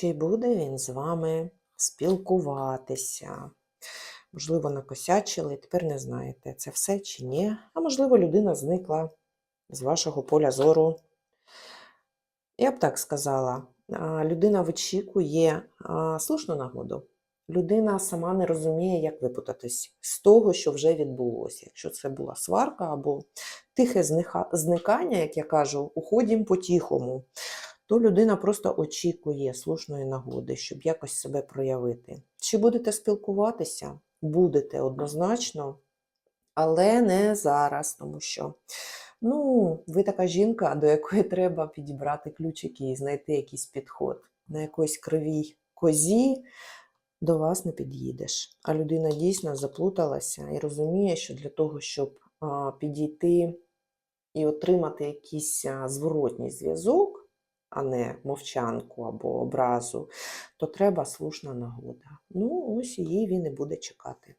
Чи буде він з вами спілкуватися? Можливо, накосячили, тепер не знаєте, це все чи ні. А можливо, людина зникла з вашого поля зору. Я б так сказала, людина вичікує слушну нагоду. Людина сама не розуміє, як випутатись з того, що вже відбулося. Якщо це була сварка або тихе зникання, як я кажу, уходім по-тихому, то людина просто очікує слушної нагоди, щоб якось себе проявити. Чи будете спілкуватися? Будете однозначно, але не зараз, тому що ну, ви така жінка, до якої треба підібрати ключики і знайти якийсь підход. На якоїсь кривій козі до вас не під'їдеш. А людина дійсно заплуталася і розуміє, що для того, щоб підійти і отримати якийсь зворотній зв'язок, а не мовчанку або образу, то треба слушна нагода. Ну, ось її він і буде чекати.